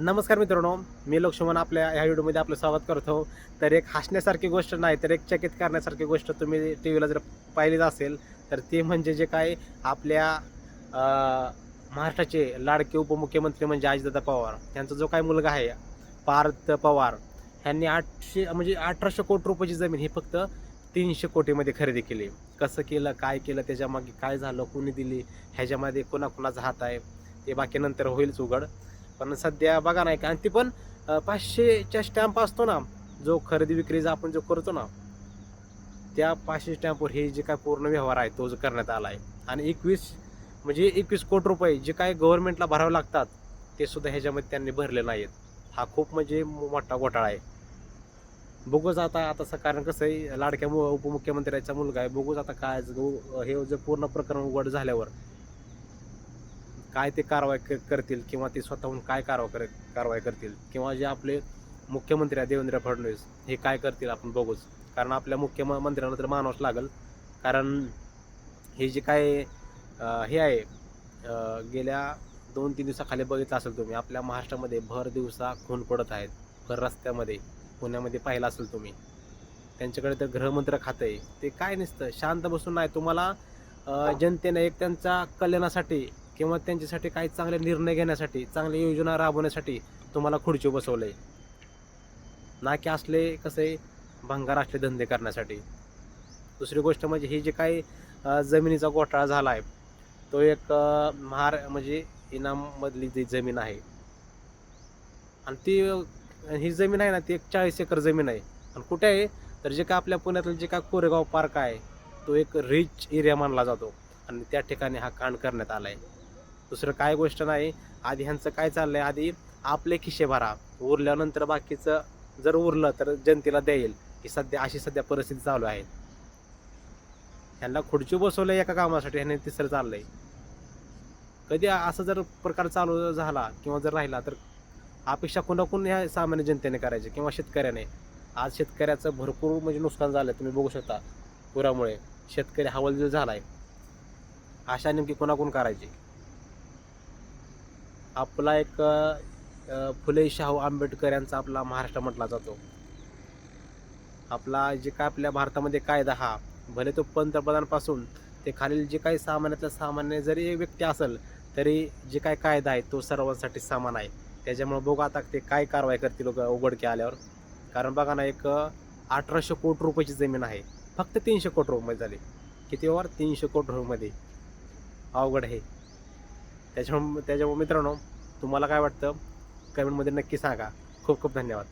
नमस्कार मित्रांनो मी लक्ष्मण आपल्या ह्या व्हिडिओमध्ये आपलं स्वागत करतो. तर एक हसण्यासारखी गोष्ट नाही तर एक चकित करण्यासारखी गोष्ट तुम्ही टी व्हीला जर पाहिलीच असेल तर ते म्हणजे जे काय आपल्या महाराष्ट्राचे लाडके उपमुख्यमंत्री म्हणजे अजितदादा पवार. यांचा जो काय मुलगा आहे पार्थ पवार ह्यांनी आठशे म्हणजे अठराशे कोटी रुपयाची जमीन ही फक्त तीनशे कोटीमध्ये खरेदी केली. कसं केलं काय केलं त्याच्यामागे काय झालं कोणी दिली ह्याच्यामध्ये कोणाकोणाचा हात आहे ते बाकी नंतर होईलच उघड. पण सध्या बघा नाही का आणि ती पण पाचशेच्या स्टॅम्प असतो ना जो खरेदी विक्रीचा आपण जो करतो ना त्या पाचशे स्टॅम्पवर हे जे काय पूर्ण व्यवहार आहे तो जो करण्यात आला आहे आणि एकवीस म्हणजे एकवीस कोटी रुपये जे काय गव्हर्नमेंटला भरावे लागतात ते सुद्धा ह्याच्यामध्ये त्यांनी भरले नाहीत हा खूप म्हणजे मोठा घोटाळा आहे. बघूच आता आता कारण कसं आहे लाडक्या उपमुख्यमंत्र्याचा मुलगा आहे. बघूच आता काय हे जे पूर्ण प्रकरण उघड झाल्यावर काय ते कारवाई क- करतील किंवा ते स्वतःहून काय कारवाई कर कारवाई करतील किंवा जे आपले मुख्यमंत्री आहे देवेंद्र फडणवीस हे काय करतील आपण बघूच. कारण आपल्या मुख्यमंत्र्यांना तर मानावंच लागेल. कारण हे जे काय हे आहे गेल्या दोन तीन दिवसाखाली बघितलं असेल तुम्ही आपल्या महाराष्ट्रामध्ये भर दिवसा खून पडत आहेत. भर रस्त्यामध्ये पुण्यामध्ये पाहिलं असेल तुम्ही. त्यांच्याकडे तर गृहमंत्र खातं आहे. ते काय नसतं शांत बसून नाही. तुम्हाला जनतेनं जनतेने एक त्यांच्या कल्याणासाठी किंवा त्यांच्यासाठी काही चांगले निर्णय घेण्यासाठी चांगल्या योजना राबवण्यासाठी तुम्हाला खुर्ची बसवलंय. ना की असले कसे भंगार असले धंदे करण्यासाठी. दुसरी गोष्ट म्हणजे ही जे काही जमिनीचा घोटाळा झाला आहे तो एक महार म्हणजे इनाममधली जी जमीन आहे. आणि ती ही जमीन आहे ना ती एक चाळीस एकर जमीन आहे. आणि कुठे आहे? तर जे काय आपल्या पुण्यातलं जे काय कोरेगाव पार्क आहे तो एक रिच एरिया मानला जातो. आणि त्या ठिकाणी हा कांड करण्यात आला आहे दुसरं काय गोष्ट नाही. आधी ह्यांचं काय चाललंय? आधी आपले खिशे भरा. उरल्यानंतर बाकीचं जर उरलं तर जनतेला देईल. ही सध्या अशी सध्या परिस्थिती चालू आहे. ह्यांना खुर्ची बसवलं एका कामासाठी ह्याने तिसरं चाललंय. कधी असं जर प्रकार चालू झाला किंवा जर राहिला तर अपेक्षा कोणाकून ह्या सामान्य जनतेने करायचे किंवा शेतकऱ्याने. आज शेतकऱ्याचं भरपूर म्हणजे नुकसान झालं तुम्ही बघू शकता. पुरामुळे शेतकरी हवालदिल आहे आशा नेमकी कोणाकून करायची? आपला एक फुले शाहू आंबेडकर यांचा आपला महाराष्ट्र म्हटला जातो. आपला जे काय आपल्या भारतामध्ये कायदा हा भले तो पंतप्रधानपासून ते खालील जे काही सामान्यातल्या सामान्य जरी व्यक्ती असेल तरी जे काय कायदा आहे तो सर्वांसाठी समान आहे. त्याच्यामुळे बघू आता ते काय कारवाई करतील लोक उघडके आल्यावर. कारण बघा ना एक अठराशे कोटी रुपयाची जमीन आहे. फक्त तीनशे कोटी रुपये झाली. किती वर? तीनशे कोटी रुपयामध्ये अवघड आहे. त्याच्यामुळे त्याच्यामुळे मित्रांनो तुम्हाला काय वाटतं? कमेंटमध्ये नक्की सांगा. खूप खूप धन्यवाद.